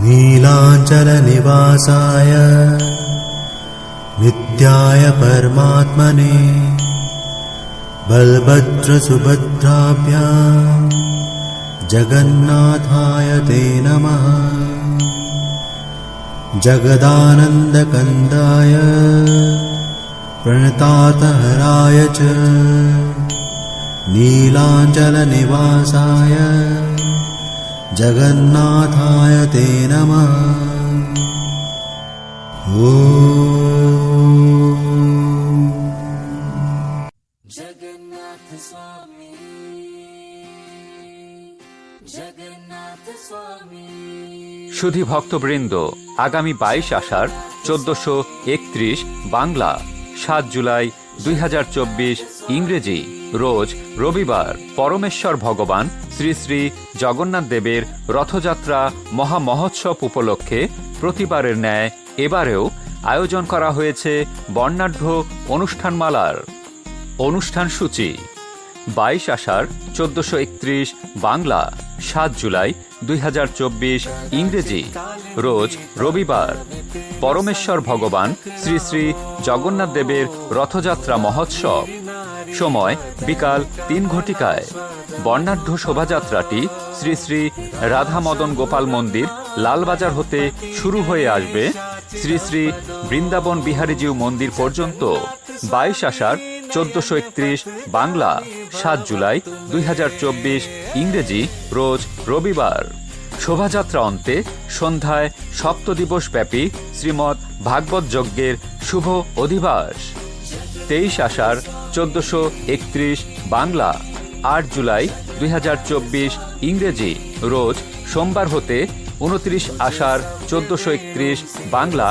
नीलाञ्चलनिवासाय नित्याय परमात्मने बलभद्रसुभद्राभ्याम् जगन्नाथाय ते नमः। जगदानन्दकन्दाय प्रणतातहराय च नीलाञ्चलनिवासाय जगन्नाथाय ते नमः ॐ जगन्नाथ स्वामी जगन्नाथ स्वामी সুধী ভক্তবৃন্দ আগামী বাইশ আষাঢ় চোদ্দশো একত্রিশ বাংলা সাত জুলাই দুই হাজার চব্বিশ ইংরেজি রোজ রবিবার পরমেশ্বর ভগবান শ্রী শ্রী জগন্নাথ দেবের রথযাত্রা মহামহোৎসব উপলক্ষে প্রতিবারের ন্যায় এবারেও আয়োজন করা হয়েছে বর্ণাঢ্য অনুষ্ঠানমালার অনুষ্ঠান সূচি বাইশ আষাঢ় চোদ্দশো একত্রিশ বাংলা, সাত জুলাই দুই হাজার চব্বিশ ইংরেজি, রোজ রবিবার। পরমেশ্বর ভগবান শ্রী শ্রী জগন্নাথ দেবের রথযাত্রা মহোৎসব। সময় বিকাল তিন ঘটিকায়। বর্ণাঢ্য শোভাযাত্রাটি শ্রী শ্রী রাধা মদন গোপাল মন্দির, লালবাজার হতে শুরু হয়ে আসবে শ্রী শ্রী বৃন্দাবন বিহারীজিউ মন্দির পর্যন্ত। বাইশ আষাঢ় চোদ্দশো বাংলা। সাত জুলাই দুই হাজার চব্বিশ ইংরেজি রোজ রবিবার। শোভাযাত্রা অন্তে সন্ধ্যায় সপ্তদিবস ব্যাপী শ্রীমৎ ভাগবত যজ্ঞের শুভ অধিবাস। তেইশ আষাঢ় চোদ্দশো একত্রিশ বাংলা, আট জুলাই দুই হাজার চব্বিশ ইংরেজি রোজ সোমবার হতে উনত্রিশ আষাঢ় চোদ্দশো একত্রিশ বাংলা,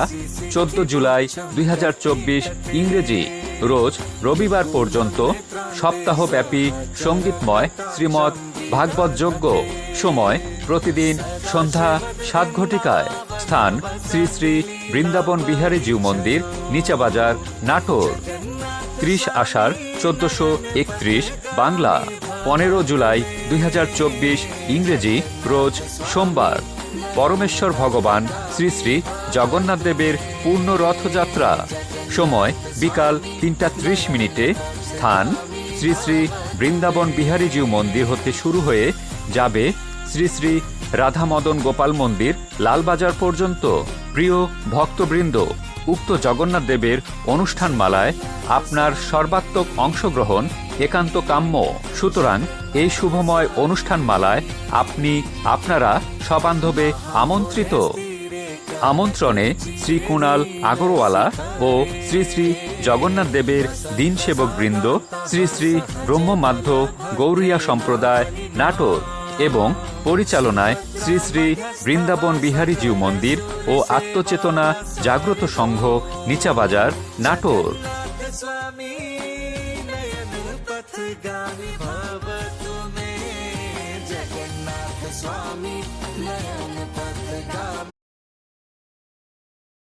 চোদ্দ জুলাই দুই হাজার চব্বিশ ইংরেজি। রোজ রবিবার পর্যন্ত সপ্তাহব্যাপী সঙ্গীতময় শ্রীমৎ ভাগবত যজ্ঞ সময় প্রতিদিন সন্ধ্যা সাত ঘটিকায়। স্থান শ্রী শ্রী বৃন্দাবন বিহারী জিউ মন্দির, নিচাবাজার, নাটোর। ত্রিশ আষাঢ় চোদ্দশো একত্রিশ বাংলা। পনেরো জুলাই দুই হাজার চব্বিশ ইংরেজি রোজ সোমবার। পরমেশ্বর ভগবান শ্রী শ্রী জগন্নাথ দেবের পূর্ণ রথযাত্রা। সময় বিকাল তিনটা ত্রিশ মিনিটে স্থান শ্রী শ্রী বৃন্দাবন বিহারীজিউ মন্দির হতে শুরু হয়ে যাবে শ্রী শ্রী রাধামদন গোপাল মন্দির লালবাজার পর্যন্ত। প্রিয় ভক্তবৃন্দ উক্ত জগন্নাথ দেবের অনুষ্ঠানমালায় আপনার সর্বাত্মক অংশগ্রহণ একান্ত কাম্য। সুতরাং এই শুভময় অনুষ্ঠানমালায় আপনি, আপনারা সবান্ধবে আমন্ত্রিত। আমন্ত্রণে শ্রী কুণাল আগরওয়ালা ও শ্রী শ্রী জগন্নাথ দেবের দিন সেবক বৃন্দ শ্রী শ্রী ব্রহ্মমাধ্য গৌরিয়া সম্প্রদায় নাটোর। এবং পরিচালনায় শ্রী শ্রী বৃন্দাবন বিহারী জিউ মন্দির ও আত্মচেতনা জাগ্রত সংঘ নিচাবাজার নাটোর स्वामी नयन